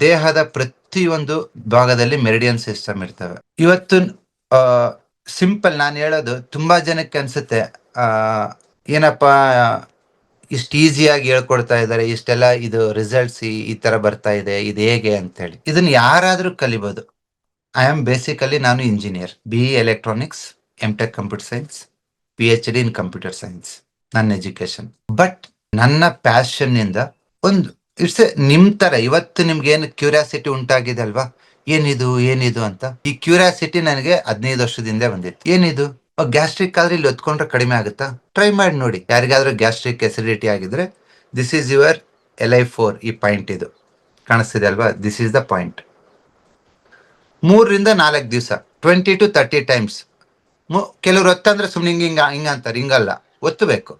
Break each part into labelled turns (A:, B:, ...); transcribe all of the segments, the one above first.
A: ದೇಹದ ಪ್ರತಿಯೊಂದು ಭಾಗದಲ್ಲಿ ಮೆರಿಡಿಯನ್ ಸಿಸ್ಟಮ್ ಇರ್ತವೆ. ಇವತ್ತು ಸಿಂಪಲ್ ನಾನು ಹೇಳೋದು ತುಂಬಾ ಜನಕ್ಕೆ ಅನ್ಸುತ್ತೆ. ಆ, ಏನಪ್ಪಾ, ಇಷ್ಟು ಈಸಿಯಾಗಿ ಹೇಳ್ಕೊಡ್ತಾ ಇದ್ದಾರೆ, ಇಷ್ಟೆಲ್ಲ ಇದು ರಿಸಲ್ಟ್ಸ್ ಈ ತರ ಬರ್ತಾ ಇದೆ, ಇದು ಹೇಗೆ ಅಂತ ಹೇಳಿ ಇದನ್ನ ಯಾರಾದ್ರೂ ಕಲಿಬಹುದು ಐ ಆಮ್ ಬೇಸಿಕಲಿ ನಾನು engineer B electronics M tech computer science P H D in computer science ನನ್ನ ಎಜುಕೇಶನ್ ಬಟ್ ನನ್ನ ಪ್ಯಾಷನ್ ಇಂದ ಒಂದು ಇಟ್ಸ್ ನಿಮ್ ತರ ಇವತ್ತು ನಿಮ್ಗೆ ಏನು ಕ್ಯೂರಿಯಾಸಿಟಿ ಉಂಟಾಗಿದೆ ಅಲ್ವಾ? ಏನಿದು ಏನಿದು ಅಂತ. ಈ ಕ್ಯೂರಿಯಾಸಿಟಿ ನನಗೆ ಹದಿನೈದು ವರ್ಷದಿಂದ ಬಂದಿತ್ತು. ಏನಿದು? ಗ್ಯಾಸ್ಟ್ರಿಕ್ ಆದ್ರೆ ಇಲ್ಲಿ ಹೊತ್ಕೊಂಡ್ರೆ ಕಡಿಮೆ ಆಗುತ್ತಾ? ಟ್ರೈ ಮಾಡಿ ನೋಡಿ. ಯಾರಿಗಾದ್ರೂ ಗ್ಯಾಸ್ಟ್ರಿಕ್ ಎಸಿಡಿಟಿ ಆಗಿದ್ರೆ this is your L I four ಈ ಪಾಯಿಂಟ್ ಇದು. ಕಾಣಿಸ್ತಿದೆ ಅಲ್ವಾ? ದಿಸ್ ಈಸ್ ದ ಪಾಯಿಂಟ್ ಮೂರರಿಂದ ನಾಲ್ಕು ದಿವಸ ಟ್ವೆಂಟಿ ಟು ತರ್ಟಿ ಟೈಮ್ಸ್ ಕೆಲವರು ಒತ್ತಂದ್ರೆ ಸುಮ್ಮನೆ ಹಿಂಗೆ ಹಿಂಗ ಹಿಂಗ ಅಂತಾರೆ. ಹಿಂಗಲ್ಲ. ಒತ್ತಬೇಕು.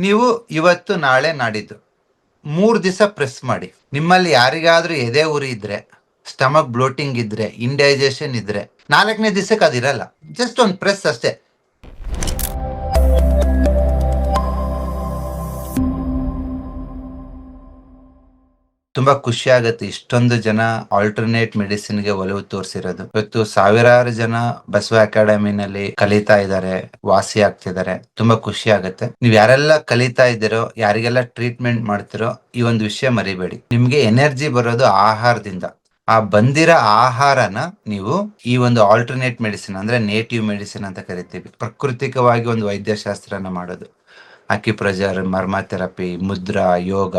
A: ನೀವು ಇವತ್ತು ನಾಳೆ ನಾಡಿದ್ದು. ಮೂರು ದಿವಸ ಪ್ರೆಸ್ ಮಾಡಿ. ನಿಮ್ಮಲ್ಲಿ ಯಾರಿಗಾದ್ರೂ ಎದೆ ಉರಿ ಇದ್ರೆ, ಸ್ಟಮಕ್ ಬ್ಲೋಟಿಂಗ್ ಇದ್ರೆ, ಇಂಡೈಜೆಷನ್ ಇದ್ರೆ, ನಾಲ್ಕನೇ ದಿವಸಕ್ಕೆ ಅದಿರಲ್ಲ. ಜಸ್ಟ್ ಒಂದು ಪ್ರೆಸ್ ಅಷ್ಟೇ. ತುಂಬಾ ಖುಷಿ ಆಗುತ್ತೆ ಇಷ್ಟೊಂದು ಜನ ಆಲ್ಟರ್ನೇಟ್ ಮೆಡಿಸಿನ್ಗೆ ಒಲವು ತೋರಿಸಿರೋದು. ಇವತ್ತು ಸಾವಿರಾರು ಜನ ಬಸವ ಅಕಾಡೆಮಿನಲ್ಲಿ ಕಲಿತಾ ಇದ್ದಾರೆ, ವಾಸಿ ಆಗ್ತಿದ್ದಾರೆ. ತುಂಬಾ ಖುಷಿ ಆಗುತ್ತೆ. ನೀವ್ ಯಾರೆಲ್ಲ ಕಲಿತಾ ಇದ್ದೀರೋ, ಯಾರಿಗೆಲ್ಲ ಟ್ರೀಟ್ಮೆಂಟ್ ಮಾಡ್ತಿರೋ ಈ ಒಂದು ವಿಷಯ ಮರಿಬೇಡಿ. ನಿಮ್ಗೆ ಎನರ್ಜಿ ಬರೋದು ಆಹಾರದಿಂದ. ಆ ಬಂದಿರೋ ಆಹಾರನ ನೀವು ಈ ಒಂದು ಆಲ್ಟರ್ನೇಟ್ ಮೆಡಿಸಿನ್ ಅಂದ್ರೆ ನೇಟಿವ್ ಮೆಡಿಸಿನ್ ಅಂತ ಕರಿತೀವಿ. ಪ್ರಕೃತಿಕವಾಗಿ ಒಂದು ವೈದ್ಯಶಾಸ್ತ್ರನ ಮಾಡೋದು. ಅಕ್ಯುಪ್ರೆಜರ್ ಮರ್ಮ ಥೆರಪಿ ಮುದ್ರಾ, ಯೋಗ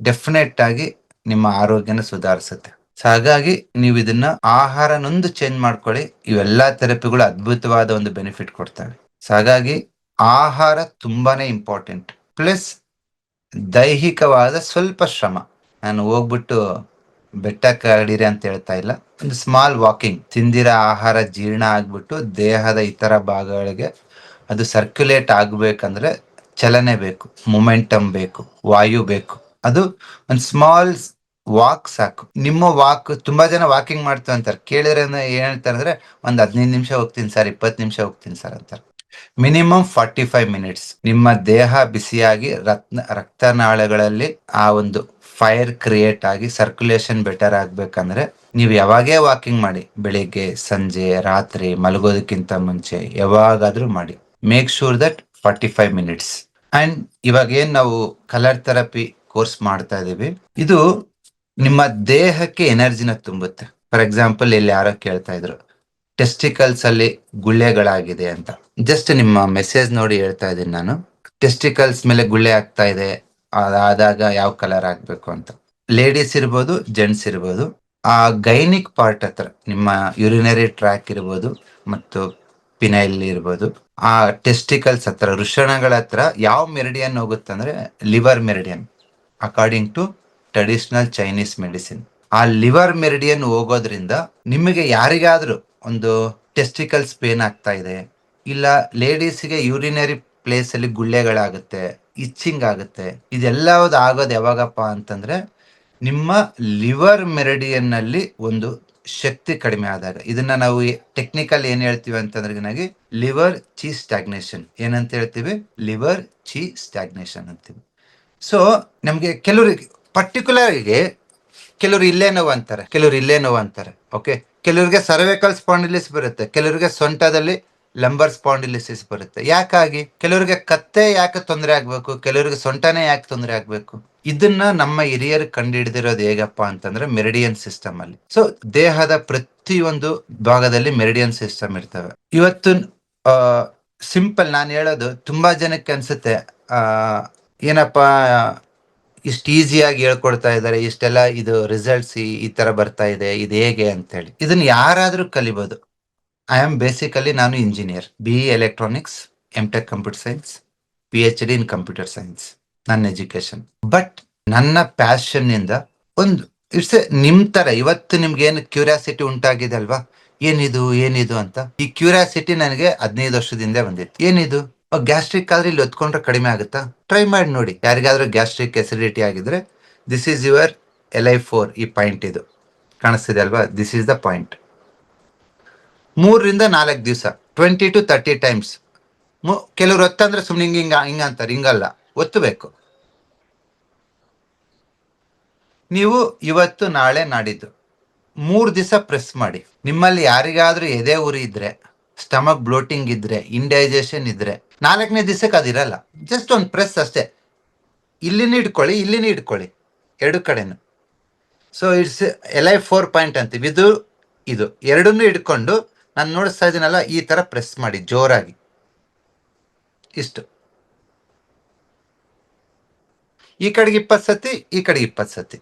A: ಡೆಫಿನೆಟ್ ಆಗಿ ನಿಮ್ಮ ಆರೋಗ್ಯನ ಸುಧಾರಿಸುತ್ತೆ. ಸೊ ಹಾಗಾಗಿ ನೀವು ಇದನ್ನ ಆಹಾರನೊಂದು ಚೇಂಜ್ ಮಾಡ್ಕೊಳ್ಳಿ. ಇವೆಲ್ಲಾ ಥೆರಪಿಗಳು ಅದ್ಭುತವಾದ ಒಂದು ಬೆನಿಫಿಟ್ ಕೊಡ್ತವೆ. ಸೊ ಹಾಗಾಗಿ ಆಹಾರ ತುಂಬಾನೇ ಇಂಪಾರ್ಟೆಂಟ್ ಪ್ಲಸ್ ದೈಹಿಕವಾದ ಸ್ವಲ್ಪ ಶ್ರಮ. ನಾನು ಹೋಗ್ಬಿಟ್ಟು ಬೆಟ್ಟ ಕಡಿರಿ ಅಂತ ಹೇಳ್ತಾ ಇಲ್ಲ. ಒಂದು ಸ್ಮಾಲ್ ವಾಕಿಂಗ್ ತಿಂದಿರ ಆಹಾರ ಜೀರ್ಣ ಆಗ್ಬಿಟ್ಟು ದೇಹದ ಇತರ ಭಾಗಗಳಿಗೆ ಅದು ಸರ್ಕ್ಯುಲೇಟ್ ಆಗ್ಬೇಕಂದ್ರೆ ಚಲನೆ ಬೇಕು. ಮೊಮೆಂಟಮ್ ಬೇಕು. ವಾಯು ಬೇಕು. ಅದು ಒಂದು ಸ್ಮಾಲ್ ವಾಕ್ ಸಾಕು. ನಿಮ್ಮ ವಾಕ್ ತುಂಬಾ ಜನ ವಾಕಿಂಗ್ ಮಾಡ್ತೀವಿ ಅಂತಾರೆ. ಕೇಳಿದ್ರೆ ಏನ್ ಹೇಳ್ತಾರೆ ಅಂದ್ರೆ ಒಂದ್ ಹದಿನೈದು ನಿಮಿಷ ಹೋಗ್ತೀನಿ ಸರ್, ಇಪ್ಪತ್ತು ನಿಮಿಷ ಹೋಗ್ತೀನಿ ಸರ್ ಅಂತಾರೆ. Minimum forty five minutes. ನಿಮ್ಮ ದೇಹ ಬಿಸಿಯಾಗಿ ರತ್ನ, ರಕ್ತನಾಳಗಳಲ್ಲಿ ಆ ಒಂದು ಫೈರ್ ಕ್ರಿಯೇಟ್ ಆಗಿ ಸರ್ಕ್ಯುಲೇಷನ್ ಬೆಟರ್ ಆಗ್ಬೇಕಂದ್ರೆ ನೀವು ಯಾವಾಗೇ ವಾಕಿಂಗ್ ಮಾಡಿ, ಬೆಳಿಗ್ಗೆ, ಸಂಜೆ, ರಾತ್ರಿ, ಮಲಗೋದಕ್ಕಿಂತ ಮುಂಚೆ ಯಾವಾಗಾದ್ರೂ ಮಾಡಿ. Make sure that forty five minutes. And ಇವಾಗ ಏನ್ ನಾವು ಕಲರ್ ಥೆರಪಿ ಕೋರ್ಸ್ ಮಾಡ್ತಾ ಇದೀವಿ ಇದು ನಿಮ್ಮ ದೇಹಕ್ಕೆ ಎನರ್ಜಿನ ತುಂಬುತ್ತೆ. ಫಾರ್ ಎಕ್ಸಾಂಪಲ್ ಇಲ್ಲಿ ಯಾರೋ ಕೇಳ್ತಾ ಇದ್ರು ಟೆಸ್ಟಿಕಲ್ಸ್ ಅಲ್ಲಿ ಗುಳ್ಳೆಗಳಾಗಿದೆ ಅಂತ. ಜಸ್ಟ್ ನಿಮ್ಮ ಮೆಸೇಜ್ ನೋಡಿ ಹೇಳ್ತಾ ಇದ್ದೀನಿ ನಾನು. ಟೆಸ್ಟಿಕಲ್ಸ್ ಮೇಲೆ ಗುಳ್ಳೆ ಆಗ್ತಾ ಇದೆ, ಅದಾದಾಗ ಯಾವ ಕಲರ್ ಆಗ್ಬೇಕು ಅಂತ. ಲೇಡೀಸ್ ಇರ್ಬೋದು ಜೆಂಟ್ಸ್ ಇರ್ಬೋದು. ಆ ಗೈನಿಕ್ ಪಾರ್ಟ್ ಹತ್ರ, ನಿಮ್ಮ ಯುರಿನರಿ ಟ್ರ್ಯಾಕ್ ಇರ್ಬೋದು, ಮತ್ತು ಪಿನೈಲ್ ಇರ್ಬೋದು, ಆ ಟೆಸ್ಟಿಕಲ್ಸ್ ಹತ್ರ ವೃಷಣಗಳ ಹತ್ರ ಯಾವ ಮೆರಿಡಿಯನ್ ಹೋಗುತ್ತೆ ಅಂದ್ರೆ liver meridian according to traditional Chinese medicine ಆ ಲಿವರ್ ಮೆರಿಡಿಯನ್ ಹೋಗೋದ್ರಿಂದ ನಿಮಗೆ ಯಾರಿಗಾದ್ರೂ ಒಂದು ಟೆಸ್ಟಿಕಲ್ಸ್ ಪೇನ್ ಆಗ್ತಾ ಇದೆ, ಇಲ್ಲ ಲೇಡೀಸ್ಗೆ ಯೂರಿನರಿ ಪ್ಲೇಸ್ ಅಲ್ಲಿ ಗುಳ್ಳೆಗಳಾಗುತ್ತೆ ಇಚ್ಚಿಂಗ್ ಆಗುತ್ತೆ ಇದೆಲ್ಲ ಆಗೋದು ಯಾವಾಗಪ್ಪ ಅಂತಂದ್ರೆ ನಿಮ್ಮ ಲಿವರ್ ಮೆರಿಡಿಯನ್ನಲ್ಲಿ ಒಂದು ಶಕ್ತಿ ಕಡಿಮೆ ಆದಾಗ. ಇದನ್ನ ನಾವು ಟೆಕ್ನಿಕಲ್ ಏನ್ ಹೇಳ್ತೀವಿ ಅಂತಂದ್ರೆ ಲಿವರ್ ಚಿ ಸ್ಟಾಗ್ನೇಷನ್ ಏನಂತ ಹೇಳ್ತೀವಿ? ಲಿವರ್ ಚಿ ಸ್ಟಾಗ್ನೇಷನ್ ಅಂತೀವಿ. ಸೊ ನಮಗೆ ಕೆಲವರಿಗೆ ಪರ್ಟಿಕ್ಯುಲರ್ಗೆ ಕೆಲವರು ಇಲ್ಲೇ ನೋವು ಅಂತಾರೆ, ಕೆಲವರು ಇಲ್ಲೇ ನೋವು ಅಂತಾರೆ ಓಕೆ ಕೆಲವರಿಗೆ ಸರ್ವೈಕಲ್ ಸ್ಪಾಂಡಿಲಿಸ್ ಬರುತ್ತೆ, ಕೆಲವರಿಗೆ ಸೊಂಟದಲ್ಲಿ ಲಂಬರ್ ಸ್ಪಾಂಡಿಲಿಸಿಸ್ ಬರುತ್ತೆ. ಯಾಕಾಗಿ? ಕೆಲವರಿಗೆ ಕತ್ತೆ ಯಾಕೆ ತೊಂದರೆ ಆಗ್ಬೇಕು? ಕೆಲವರಿಗೆ ಸೊಂಟನೇ ಯಾಕೆ ತೊಂದರೆ ಆಗ್ಬೇಕು? ಇದನ್ನ ನಮ್ಮ ಹಿರಿಯರು ಕಂಡುಹಿಡಿದಿರೋದು ಹೇಗಪ್ಪ ಅಂತಂದ್ರೆ ಮೆರಿಡಿಯನ್ ಸಿಸ್ಟಮ್ ಅಲ್ಲಿ. ಸೊ ದೇಹದ ಪ್ರತಿಯೊಂದು ಭಾಗದಲ್ಲಿ ಮೆರಿಡಿಯನ್ ಸಿಸ್ಟಮ್ ಇರ್ತವೆ. ಇವತ್ತು ಸಿಂಪಲ್ ನಾನು ಹೇಳೋದು, ತುಂಬಾ ಜನಕ್ಕೆ ಅನ್ಸುತ್ತೆ ಏನಪ್ಪಾ ಇಷ್ಟು ಈಸಿಯಾಗಿ ಹೇಳ್ಕೊಡ್ತಾ ಇದ್ದಾರೆ ಇಷ್ಟೆಲ್ಲ ಇದು ರಿಸಲ್ಟ್ಸ್ ಈ ತರ ಬರ್ತಾ ಇದೆ, ಇದು ಹೇಗೆ ಅಂತ ಹೇಳಿ ಇದನ್ನ ಯಾರಾದ್ರೂ ಕಲಿಬಹುದು ಐ ಆಮ್ ಬೇಸಿಕಲಿ ನಾನು engineer B electronics M tech computer science P H D in computer science ನನ್ನ ಎಜುಕೇಶನ್ ಬಟ್ ನನ್ನ ಪ್ಯಾಷನ್ ಇಂದ ಒಂದು ಇಟ್ಸ್ ನಿಮ್ ತರ, ಇವತ್ತು ನಿಮ್ಗೆ ಏನು ಕ್ಯೂರಿಯಾಸಿಟಿ ಉಂಟಾಗಿದೆ ಅಲ್ವಾ? ಏನಿದು ಏನಿದು ಅಂತ? ಈ ಕ್ಯೂರಿಯಾಸಿಟಿ ನನಗೆ ಹದಿನೈದು ವರ್ಷದಿಂದ ಬಂದಿತ್ತು. ಏನಿದು? ಗ್ಯಾಸ್ಟ್ರಿಕ್ ಆದ್ರೆ ಇಲ್ಲಿ ಒತ್ಕೊಂಡ್ರೆ ಕಡಿಮೆ ಆಗುತ್ತಾ? ಟ್ರೈ ಮಾಡಿ ನೋಡಿ. ಯಾರಿಗಾದ್ರೂ ಗ್ಯಾಸ್ಟ್ರಿಕ್ ಎಸಿಡಿಟಿ ಆಗಿದ್ರೆ this is your L I four ಈ ಪಾಯಿಂಟ್ ಇದು. ಕಾಣಿಸ್ತಿದೆ ಅಲ್ವಾ? ದಿಸ್ ಈಸ್ ದ ಪಾಯಿಂಟ್ ಮೂರರಿಂದ ನಾಲ್ಕು ದಿವಸ ಟ್ವೆಂಟಿ ಟು ತರ್ಟಿ ಟೈಮ್ಸ್ ಕೆಲವರು ಒತ್ತಂದ್ರೆ ಸುಮ್ಮನೆ ಹಿಂಗ ಹಿಂಗ ಹಿಂಗ ಅಂತಾರೆ. ಹಿಂಗಲ್ಲ. ಒತ್ತಬೇಕು. ನೀವು ಇವತ್ತು ನಾಳೆ ನಾಡಿದ್ದು. ಮೂರು ದಿವಸ ಪ್ರೆಸ್ ಮಾಡಿ. ನಿಮ್ಮಲ್ಲಿ ಯಾರಿಗಾದ್ರೂ ಎದೆ ಉರಿ ಇದ್ರೆ ಸ್ಟಮಕ್ ಬ್ಲೋಟಿಂಗ್ ಇದ್ರೆ ಇಂಡೈಜೆಷನ್ ಇದ್ರೆ, ನಾಲ್ಕನೇ ದಿವಸಕ್ಕೆ ಅದಿರಲ್ಲ. ಜಸ್ಟ್ ಒಂದು ಪ್ರೆಸ್ ಅಷ್ಟೇ. ಇಲ್ಲಿನ ಇಟ್ಕೊಳ್ಳಿ ಇಲ್ಲಿನ ಇಟ್ಕೊಳ್ಳಿ. ಎರಡು ಕಡೆನು. So it's L I four point ಅಂತೀವಿ. ಇದು ಇದು. ಎರಡನ್ನೂ ಇಟ್ಕೊಂಡು ನಾನು ನೋಡಿಸ್ತಾ ಇದ್ದೀನಲ್ಲ ಈ ಥರ ಪ್ರೆಸ್ ಮಾಡಿ, ಜೋರಾಗಿ. ಇಷ್ಟು. ಈ ಕಡೆಗೆ ಇಪ್ಪತ್ತು ಸತಿ, ಈ ಕಡೆಗೆ ಇಪ್ಪತ್ತು ಸತಿ.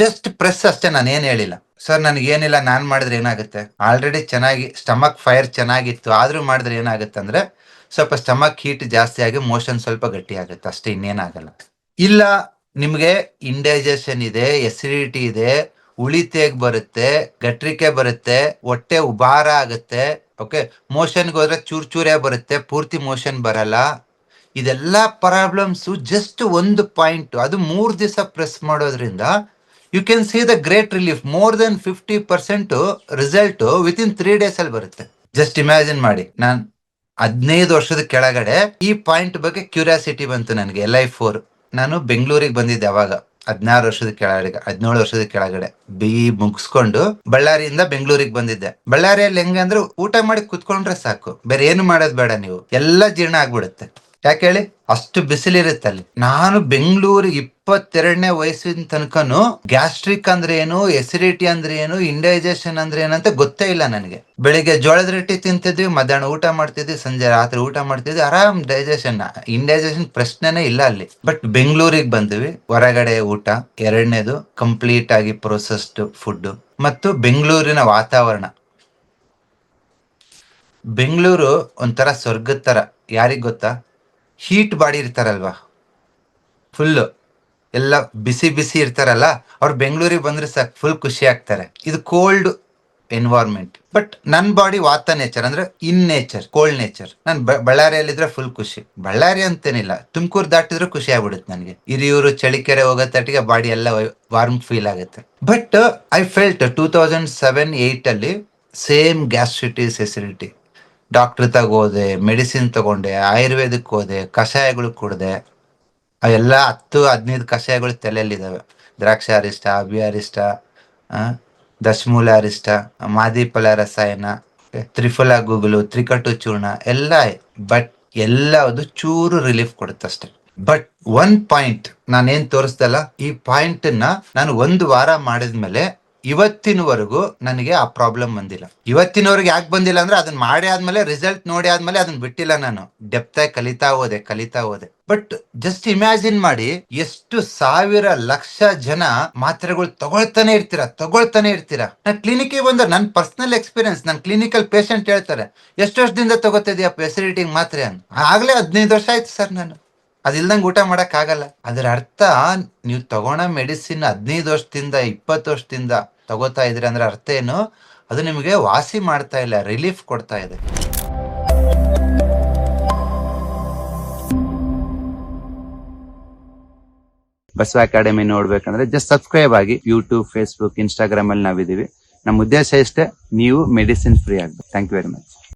A: ಜಸ್ಟ್ ಪ್ರೆಸ್ ಅಷ್ಟೇ, ನಾನು ಏನು ಹೇಳಿಲ್ಲ. ಸರ್ ನನಗೆ ಏನಿಲ್ಲ, ನಾನು ಮಾಡಿದ್ರೆ ಏನಾಗುತ್ತೆ? ಆಲ್ರೆಡಿ ಚೆನ್ನಾಗಿ ಸ್ಟಮಕ್ ಫೈರ್ ಚೆನ್ನಾಗಿತ್ತು, ಆದರೂ ಮಾಡಿದ್ರೆ ಏನಾಗುತ್ತೆ ಅಂದ್ರೆ, ಸ್ವಲ್ಪ ಸ್ಟಮಕ್ ಹೀಟ್ ಜಾಸ್ತಿ ಆಗಿ ಮೋಷನ್ ಸ್ವಲ್ಪ ಗಟ್ಟಿ ಆಗುತ್ತೆ. ಅಷ್ಟೇ ಇನ್ನೇನಾಗಲ್ಲ ಇಲ್ಲ, ನಿಮಗೆ ಇಂಡೈಜೆಷನ್ ಇದೆ ಎಸಿಡಿಟಿ ಇದೆ ಉಳಿತೇಗ್ ಬರುತ್ತೆ, ಗಟ್ರಿಕೆ ಬರುತ್ತೆ, ಹೊಟ್ಟೆ ಉಬಾರ ಆಗುತ್ತೆ ಓಕೆ ಮೋಷನ್ಗೆ ಹೋದ್ರೆ ಚೂರ್ ಚೂರೇ ಬರುತ್ತೆ, ಪೂರ್ತಿ ಮೋಷನ್ ಬರಲ್ಲ. ಇದೆಲ್ಲ ಪ್ರಾಬ್ಲಮ್ಸು ಜಸ್ಟ್ ಒಂದು ಪಾಯಿಂಟ್ ಅದು ಮೂರು ದಿವಸ ಪ್ರೆಸ್ ಮಾಡೋದ್ರಿಂದ you can see the great relief more than fifty percent result within three days ಅಲ್ಲಿ ಬರುತ್ತೆ. ಜಸ್ಟ್ ಇಮ್ಯಾಜಿನ್ ಮಾಡಿ. ನಾನ್ ಹದಿನೈದು ವರ್ಷದ ಕೆಳಗಡೆ ಈ ಪಾಯಿಂಟ್ ಬಗ್ಗೆ ಕ್ಯೂರಿಯಾಸಿಟಿ ಬಂತು ನನಗೆ ಎಲ್ ಐ ಫೋರ್ ನಾನು ಬೆಂಗಳೂರಿಗೆ ಬಂದಿದ್ದೆ ಅವಾಗ. ಹದಿನಾರು ವರ್ಷದ ಕೆಳಗಡೆ, ಹದಿನೇಳು ವರ್ಷದ ಕೆಳಗಡೆ. ಬಿ ಮುಗಿಸ್ಕೊಂಡು ಬಳ್ಳಾರಿಯಿಂದ ಬೆಂಗಳೂರಿಗೆ ಬಂದಿದ್ದೆ. ಬಳ್ಳಾರಿಯಲ್ಲಿ ಹೆಂಗಂದ್ರೆ ಊಟ ಮಾಡಿ ಕುತ್ಕೊಂಡ್ರೆ ಸಾಕು. ಬೇರೆ ಏನು ಮಾಡೋದು ಬೇಡ ನೀವು. ಎಲ್ಲ ಜೀರ್ಣ ಆಗ್ಬಿಡುತ್ತೆ. ಯಾಕೆ ಹೇಳಿ? ಅಷ್ಟು ಬಿಸಿಲಿರುತ್ತೆ ಅಲ್ಲಿ ನಾನು ಬೆಂಗಳೂರು ಇಪ್ಪತ್ತೆರಡನೇ ವಯಸ್ಸಿನ ತನಕನು ಗ್ಯಾಸ್ಟ್ರಿಕ್ ಅಂದ್ರೆ ಏನು, ಎಸಿಡಿಟಿ ಅಂದ್ರೆ ಏನು, ಇಂಡೈಜೆಷನ್ ಅಂದ್ರೆ ಏನಂತ ಗೊತ್ತೇ ಇಲ್ಲ ನನಗೆ. ಬೆಳಿಗ್ಗೆ ಜೋಳದ ರೊಟ್ಟಿ ತಿಂತಿದ್ವಿ, ಮಧ್ಯಾಹ್ನ ಊಟ ಮಾಡ್ತಿದ್ವಿ, ಸಂಜೆ ರಾತ್ರಿ ಊಟ ಮಾಡ್ತಿದ್ವಿ, ಆರಾಮ್ ಡೈಜೆಷನ್. ಇಂಡೈಜೆಷನ್ ಪ್ರಶ್ನೆನೇ ಇಲ್ಲ ಅಲ್ಲಿ. ಬಟ್ ಬೆಂಗಳೂರಿಗೆ ಬಂದ್ವಿ, ಹೊರಗಡೆ ಊಟ, ಎರಡನೇದು ಕಂಪ್ಲೀಟ್ ಆಗಿ ಪ್ರೊಸೆಸ್ಡ್ ಫುಡ್ ಮತ್ತು ಬೆಂಗಳೂರಿನ ವಾತಾವರಣ. ಬೆಂಗಳೂರು ಒಂಥರ ಸ್ವರ್ಗದ ತರ ಯಾರಿಗೆ ಗೊತ್ತಾ? Heat body ಇರ್ತಾರಲ್ವಾ? ಫುಲ್ಲು ಎಲ್ಲ ಬಿಸಿ ಬಿಸಿ ಇರ್ತಾರಲ್ಲ, ಅವ್ರು ಬೆಂಗಳೂರಿಗೆ ಬಂದ್ರೆ ಸಾಕು ಫುಲ್ ಖುಷಿ ಆಗ್ತಾರೆ. ಇದು ಕೋಲ್ಡ್ ಎನ್ವೈರ್ಮೆಂಟ್ ಬಟ್ ನನ್ ಬಾಡಿ ವಾತ ನೇಚರ್ ಅಂದ್ರೆ ಇನ್ ನೇಚರ್ ಕೋಲ್ಡ್ ನೇಚರ್ ನಾನು ಬಳ್ಳಾರಿಯಲ್ಲಿದ್ರೆ ಫುಲ್ ಖುಷಿ. ಬಳ್ಳಾರಿ ಅಂತೇನಿಲ್ಲ, ತುಮಕೂರು ದಾಟಿದ್ರೆ ಖುಷಿ ಆಗ್ಬಿಡುತ್ತೆ ನನಗೆ. ಹಿರಿಯೂರು ಚಳಿಕೆರೆ ಹೋಗೋ ತಟ್ಟಿಗೆ ಬಾಡಿ ಎಲ್ಲ ವಾರ್ಮ್ ಫೀಲ್ ಆಗುತ್ತೆ. But I felt two thousand seven eight ಅಲ್ಲಿ ಸೇಮ್ ಗ್ಯಾಸ್ಟ್ರಿಟಿಸ್ ಎಸಿಡಿಟಿ ಡಾಕ್ಟರ್ ತಗೋದೆ ಮೆಡಿಸಿನ್ ತಗೊಂಡೆ ಆಯುರ್ವೇದಕ್ಕೆ ಹೋದೆ, ಕಷಾಯಗಳು ಕುಡ್ದೆ. ಅವೆಲ್ಲ ಹತ್ತು ಹದಿನೈದು ಕಷಾಯಗಳು ತಲೆಯಲ್ಲಿದ್ದಾವೆ ದ್ರಾಕ್ಷ ಅರಿಷ್ಟ ಆ, ದಶಮೂಲ ಅರಿಷ್ಟ ಮಾದಿಫಲ ರಸಾಯನ ತ್ರಿಫಲ ಗುಗುಲು ತ್ರಿಕಟು ಚೂರ್ಣ ಎಲ್ಲ ಬಟ್ ಎಲ್ಲ ಅದು ಚೂರು ರಿಲೀಫ್ ಕೊಡುತ್ತಷ್ಟೆ. ಬಟ್ ಒನ್ ಪಾಯಿಂಟ್ ನಾನೇನ್ ತೋರಿಸ್ದಲ್ಲ ಈ ಪಾಯಿಂಟ್ನ ನಾನು ಒಂದು ವಾರ ಮಾಡಿದ್ಮೇಲೆ ಇವತ್ತಿನವರೆಗೂ ನನಗೆ ಆ ಪ್ರಾಬ್ಲಮ್ ಬಂದಿಲ್ಲ. ಇವತ್ತಿನವರೆಗೆ ಯಾಕೆ ಬಂದಿಲ್ಲ ಅಂದ್ರೆ ಅದನ್ನ ಮಾಡಿ ಆದ್ಮೇಲೆ ರಿಸಲ್ಟ್ ನೋಡಿ ಆದ್ಮೇಲೆ ಅದನ್ನ ಬಿಟ್ಟಿಲ್ಲ ನಾನು. ಡೆಪ್ತಾಗಿ ಕಲಿತಾ ಹೋದೆ ಕಲಿತಾ ಹೋದೆ. ಬಟ್ ಜಸ್ಟ್ ಇಮ್ಯಾಜಿನ್ ಮಾಡಿ, ಎಷ್ಟು ಸಾವಿರ ಲಕ್ಷ ಜನ ಮಾತ್ರೆಗಳು ತಗೊಳ್ತಾನೆ ಇರ್ತೀರಾ ತಗೊಳ್ತಾನೆ ಇರ್ತೀರಾ? ನಾನು ಕ್ಲಿನಿಕ್ ಬಂದ್ರೆ ನನ್ನ ಪರ್ಸನಲ್ ಎಕ್ಸ್ಪೀರಿಯನ್ಸ್ ನನ್ನ ಕ್ಲಿನಿಕಲ್ ಪೇಷಂಟ್ ಹೇಳ್ತಾರೆ, ಎಷ್ಟು ವರ್ಷದಿಂದ ತಗೋತಿದ್ಯಾ ಫೆಸಿಲಿಟಿ ಮಾತ್ರೆ? ಅಂತ. ಆಗ್ಲೇ ಹದಿನೈದು ವರ್ಷ ಆಯ್ತು ಸರ್ ನಾನು. ಅದಿಲ್ದಂಗೆ ಊಟ ಮಾಡಕ್ ಆಗಲ್ಲ ಅದರ ಅರ್ಥ ನೀವು ತಗೋಣ ಮೆಡಿಸಿನ್ ಹದಿನೈದು ವರ್ಷದಿಂದ, ಇಪ್ಪತ್ತು ವರ್ಷದಿಂದ ತಗೋತಾ ಇದ್ರಿ ಅಂದ್ರೆ ಅರ್ಥ ಏನು? ಅದು ನಿಮಗೆ ವಾಸಿ ಮಾಡ್ತಾ ಇಲ್ಲ, ರಿಲೀಫ್ ಕೊಡ್ತಾ ಇದೆ.
B: ಬಸವ ಅಕಾಡೆಮಿ ನೋಡ್ಬೇಕಂದ್ರೆ ಜಸ್ಟ್ ಸಬ್ಸ್ಕ್ರೈಬ್ ಆಗಿ ಯೂಟ್ಯೂಬ್ ಫೇಸ್ಬುಕ್ ಇನ್ಸ್ಟಾಗ್ರಾಮ್ ಅಲ್ಲಿ ನಾವಿದೀವಿ ನಮ್ಮ ಉದ್ದೇಶ ಇಷ್ಟೇ, ನೀವು ಮೆಡಿಸಿನ್ ಫ್ರೀ ಆಗ್ಬೇಕು. Thank you very much